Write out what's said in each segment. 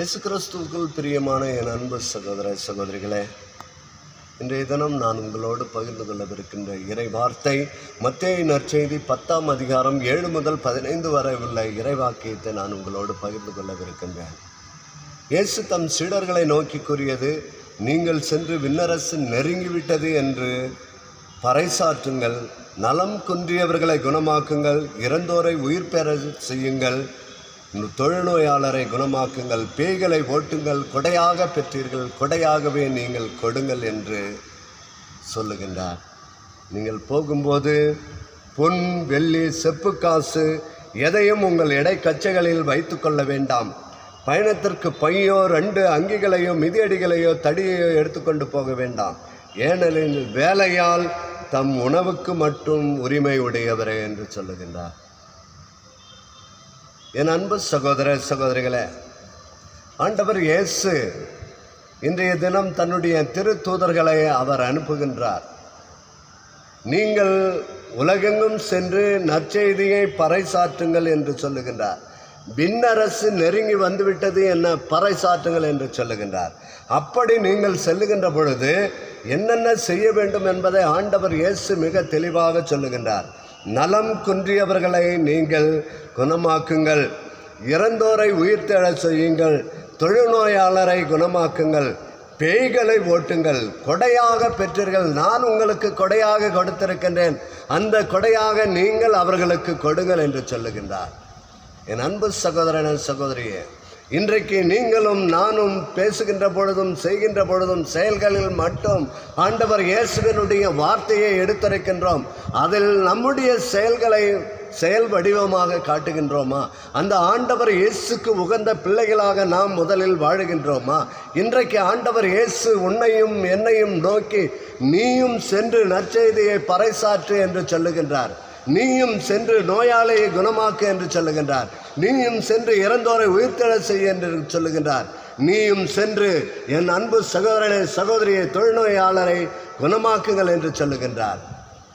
இயேசு கிறிஸ்துவுக்குள் பிரியமான என் அன்பு சகோதர சகோதரிகளே இன்றைய தினம் நான் உங்களோடு பகிர்ந்து கொள்ளவிருக்கின்ற இறை வார்த்தை மத்திய நற்செய்தி பத்தாம் அதிகாரம் ஏழு முதல் பதினைந்து வரை உள்ள இறைவாக்கியத்தை நான் உங்களோடு பகிர்ந்து கொள்ளவிருக்கின்றேன். இயேசு தம் சீடர்களை நோக்கி கூறியது நீங்கள் சென்று விண்ணரசு நெருங்கிவிட்டது என்று பறைசாற்றுங்கள் நலம் குன்றியவர்களை குணமாக்குங்கள் இறந்தோரை உயிர் பெற செய்யுங்கள் தொழுநோயாளரை குணமாக்குங்கள் பேய்களை ஓட்டுங்கள் கொடையாக பெற்றீர்கள் கொடையாகவே நீங்கள் கொடுங்கள் என்று சொல்லுகின்றார். நீங்கள் போகும்போது பொன் வெள்ளி செப்பு காசு எதையும் உங்கள் எடை கச்சைகளில் வைத்து கொள்ள வேண்டாம். பயணத்திற்கு பையோ ரெண்டு அங்கிகளையோ மிதியடிகளையோ தடியையோ எடுத்துக்கொண்டு போக வேண்டாம். ஏனெனில் வேலையால் தம் உணவுக்கு மட்டும் உரிமை உடையவரே என்று சொல்லுகின்றார். என் அன்பு சகோதர சகோதரிகளே ஆண்டவர் இயேசு இன்றைய தினம் தன்னுடைய திரு தூதர்களை அவர் அனுப்புகின்றார். நீங்கள் உலகெங்கும் சென்று நற்செய்தியை பறைசாற்றுங்கள் என்று சொல்லுகின்றார். விண்ணரசு நெருங்கி வந்துவிட்டது என்ன பறைசாற்றுங்கள் என்று சொல்லுகின்றார். அப்படி நீங்கள் செல்லுகின்ற பொழுது என்னென்ன செய்ய வேண்டும் என்பதை ஆண்டவர் இயேசு மிக தெளிவாக சொல்லுகின்றார். நலம் குன்றியவர்களை நீங்கள் குணமாக்குங்கள். இறந்தோரை உயிர்த்தெழச் செய்யுங்கள். தொழுநோயாளரை குணமாக்குங்கள். பேய்களை ஓட்டுங்கள். கொடையாக பெற்றீர்கள். நான் உங்களுக்கு கொடையாக கொடுத்திருக்கின்றேன். அந்த கொடையாக நீங்கள் அவர்களுக்கு கொடுங்கள் என்று சொல்லுகின்றார். என் அன்பு சகோதரன சகோதரியே இன்றைக்கு நீங்களும் நானும் பேசுகின்ற பொழுதும் செய்கின்ற பொழுதும் செயல்களில் மட்டும் ஆண்டவர் இயேசுவினுடைய வார்த்தையை எடுத்துரைக்கின்றோம். அதில் நம்முடைய செயல்களை செயல் வடிவமாக காட்டுகின்றோமா? அந்த ஆண்டவர் இயேசுக்கு உகந்த பிள்ளைகளாக நாம் முதலில் வாழுகின்றோமா? இன்றைக்கு ஆண்டவர் இயேசு உன்னையும் என்னையும் நோக்கி நீயும் சென்று நற்செய்தியை பறைசாற்று என்று சொல்லுகின்றார். நீயும் சென்று நோயாளியை குணமாக்கு என்று சொல்லுகின்றார். நீயும் சென்று இறந்தோரை உயிர்த்தெழ செய்ய என்று சொல்லுகின்றார். நீயும் சென்று என் அன்பு சகோதரனை சகோதரியை தொழுநோயாளரை குணமாக்குங்கள் என்று சொல்லுகின்றார்.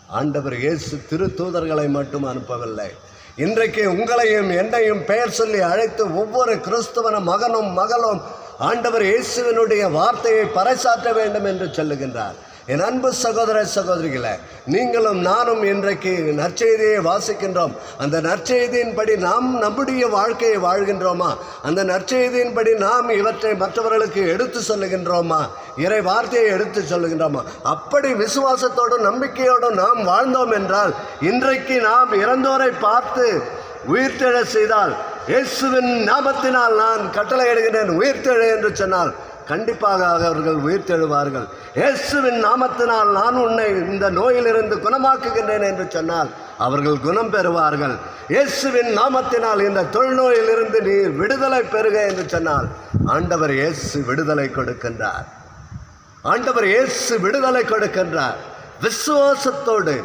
ஆண்டவர் இயேசு திரு தூதர்களை மட்டும் அனுப்பவில்லை. இன்றைக்கு உங்களையும் என்னையும் பெயர் சொல்லி அழைத்து ஒவ்வொரு கிறிஸ்துவன மகனும் மகளும் ஆண்டவர் இயேசுவினுடைய வார்த்தையை பறைசாற்ற வேண்டும் என்று சொல்லுகின்றார். என் அன்பு சகோதர சகோதரிகளை நீங்களும் நானும் இன்றைக்கு நற்செய்தியை வாசிக்கின்றோம். அந்த நற்செய்தியின்படி நாம் நம்முடைய வாழ்க்கையை வாழ்கின்றோமா? அந்த நற்செய்தியின்படி நாம் இவற்றை மற்றவர்களுக்கு எடுத்து சொல்லுகின்றோமா? இறை வார்த்தையை எடுத்து சொல்லுகின்றோமா? அப்படி விசுவாசத்தோடும் நம்பிக்கையோடும் நாம் வாழ்ந்தோம் என்றால் இன்றைக்கு நாம் இறந்தோரை பார்த்து உயிர்த்தெழ செய்தால் இயேசுவின் ஞாபத்தினால் நான் கட்டளை எடுகிறேன் உயிர்த்தெழு என்று சொன்னால் கண்டிப்பாக அவர்கள் உயிர் தெழுவார்கள். இயேசுவின் நாமத்தினால் நான் உன்னை இந்த நோயிலிருந்து குணமாக்குகின்றேன் என்று சொன்னால் அவர்கள் குணம் பெறுவார்கள். இயேசுவின் நாமத்தினால் இந்த தொழுநோயிலிருந்து நீர் விடுதலை பெறுக என்று சொன்னால் ஆண்டவர் இயேசு விடுதலை கொடுக்கின்றார். ஆண்டவர் இயேசு விடுதலை கொடுக்கின்றார். விசுவாசத்தோடு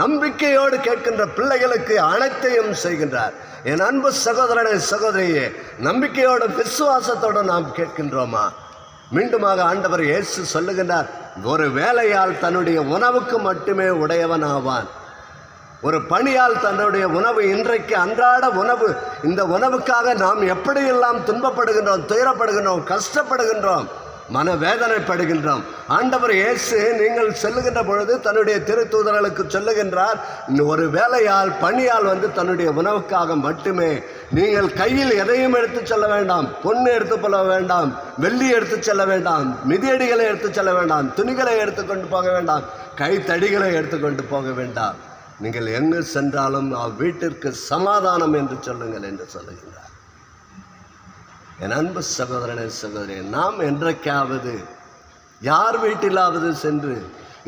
நம்பிக்கையோடு கேட்கின்ற பிள்ளைகளுக்கு அனைத்தையும் செய்கின்றார். என் அன்பு சகோதரனை சகோதரியே நம்பிக்கையோடு விசுவாசத்தோடு நாம் கேட்கின்றோமா? மீண்டுமாக ஆண்டவர் இயேசு சொல்லுகின்றார் ஒரு வேலையால் தன்னுடைய உணவுக்கு மட்டுமே உடையவன் ஆவான். ஒரு பணியால் தன்னுடைய உணவு இன்றைக்கு அன்றாட உணவு இந்த உணவுக்காக நாம் எப்படியெல்லாம் துன்பப்படுகின்றோம் துயரப்படுகின்றோம் கஷ்டப்படுகின்றோம் மன வேதனைப்படுகின்றோம் ஆண்டவர் இயேசு நீங்கள் செல்லுகின்ற பொழுது தன்னுடைய திருத்தூதர்களுக்கு சொல்லுகின்றார் ஒரு வேலையால் பணியால் வந்து தன்னுடைய உணவுக்காக மட்டுமே நீங்கள் கையில் எதையும் எடுத்து செல்ல வேண்டாம். பொண்ணு எடுத்து செல்ல வேண்டாம். வெள்ளி எடுத்து செல்ல வேண்டாம். மிதியடிகளை எடுத்து செல்ல வேண்டாம். துணிகளை எடுத்துக்கொண்டு போக வேண்டாம். கைத்தடிகளை எடுத்துக்கொண்டு போக வேண்டாம். நீங்கள் எங்கு சென்றாலும் வீட்டிற்கு சமாதானம் என்று சொல்லுங்கள் என்று சொல்லுகின்றார். என் அன்பு சகோதரனே சகோதரி நாம் என்றைக்காவது யார் வீட்டிலாவது சென்று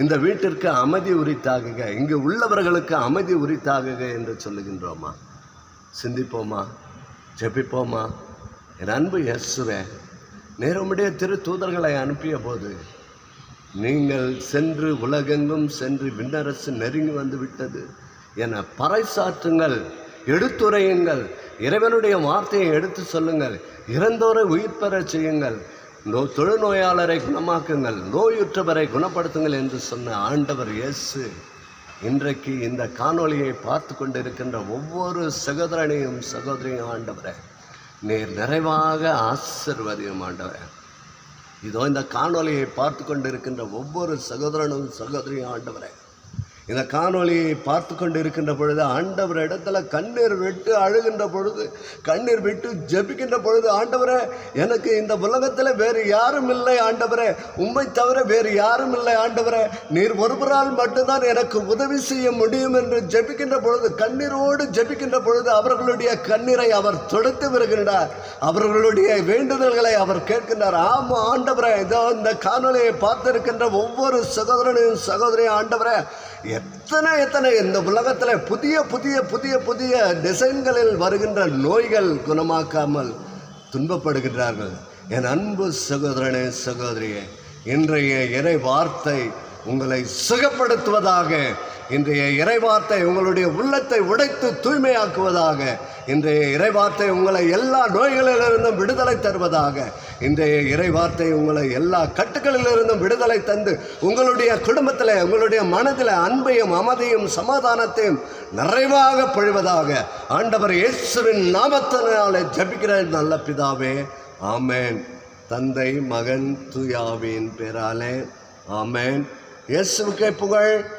இந்த வீட்டிற்கு அமைதி உரித்தாகுக இங்கு உள்ளவர்களுக்கு அமைதி உரித்தாகுக என்று சொல்லுகின்றோமா? சிந்திப்போமா? ஜெபிப்போமா? என் அன்பு இயேசுவே நேரமுடைய திரு தூதர்களை அனுப்பிய போது நீங்கள் சென்று உலகெங்கும் சென்று விண்ணரசு நெருங்கி வந்து விட்டது என பறைசாற்றுங்கள் எடுத்துரையுங்கள் இறைவனுடைய வார்த்தையை எடுத்து சொல்லுங்கள் இறந்தோரை உயிர் பெறச் செய்யுங்கள் நோ தொழுநோயாளரை குணமாக்குங்கள் நோயுற்றவரை குணப்படுத்துங்கள் என்று சொன்ன ஆண்டவர் இயேசு இன்றைக்கு இந்த காணொளியை பார்த்து கொண்டிருக்கின்ற ஒவ்வொரு சகோதரனையும் சகோதரியும் ஆண்டவரை. நீர் நிறைவாக ஆசிர்வதியும் ஆண்டவரை. இதோ இந்த காணொலியை பார்த்து கொண்டிருக்கின்ற ஒவ்வொரு சகோதரனும் சகோதரியும் ஆண்டவரை. இந்த காணொளியை பார்த்து கொண்டு இருக்கின்ற பொழுது ஆண்டவர் இடத்துல கண்ணீர் விட்டு அழுகின்ற பொழுது கண்ணீர் விட்டு ஜெபிக்கின்ற பொழுது ஆண்டவரே எனக்கு இந்த உலகத்தில் வேறு யாரும் இல்லை ஆண்டவரே. உண்மை தவிர வேறு யாரும் இல்லை ஆண்டவரே. நீர் ஒருவரால் மட்டும்தான் எனக்கு உதவி செய்ய முடியும் என்று ஜெபிக்கின்ற பொழுது கண்ணீரோடு ஜெபிக்கின்ற பொழுது அவர்களுடைய கண்ணீரை அவர் தொடுத்து வருகின்றார் அவர்களுடைய வேண்டுதல்களை அவர் கேட்கின்றார். ஆமா ஆண்டவரே இதோ இந்த காணொலியை பார்த்திருக்கின்ற ஒவ்வொரு சகோதரனையும் சகோதரியும் ஆண்டவரே எத்தனை எத்தனை இந்த உலகத்தில் புதிய புதிய புதிய புதிய டிசைன்களில் வருகின்ற நோய்கள் குணமாக்காமல் துன்பப்படுகின்றார்கள். என் அன்பு சகோதரனே சகோதரியே இன்றைய இறை வார்த்தை உங்களை சுகப்படுத்துவதாக இன்றைய இறைவார்த்தை உங்களுடைய உள்ளத்தை உடைத்து தூய்மையாக்குவதாக. இன்றைய இறைவார்த்தை உங்களை எல்லா நோய்களிலிருந்தும் விடுதலை தருவதாக. இன்றைய இறைவார்த்தை உங்களை எல்லா கட்டுகளிலிருந்தும் விடுதலை தந்து உங்களுடைய குடும்பத்தில் உங்களுடைய மனதில் அன்பையும் அமைதியும் சமாதானத்தையும் நிறைவாக பொழிவதாக. ஆண்டவர் இயேசுவின் நாமத்தினாலே ஜபிக்கிற நல்ல பிதாவே. ஆமேன். தந்தை மகன் துயாவின் பேராலே. ஆமேன். இயேசுக்கே புகழ்.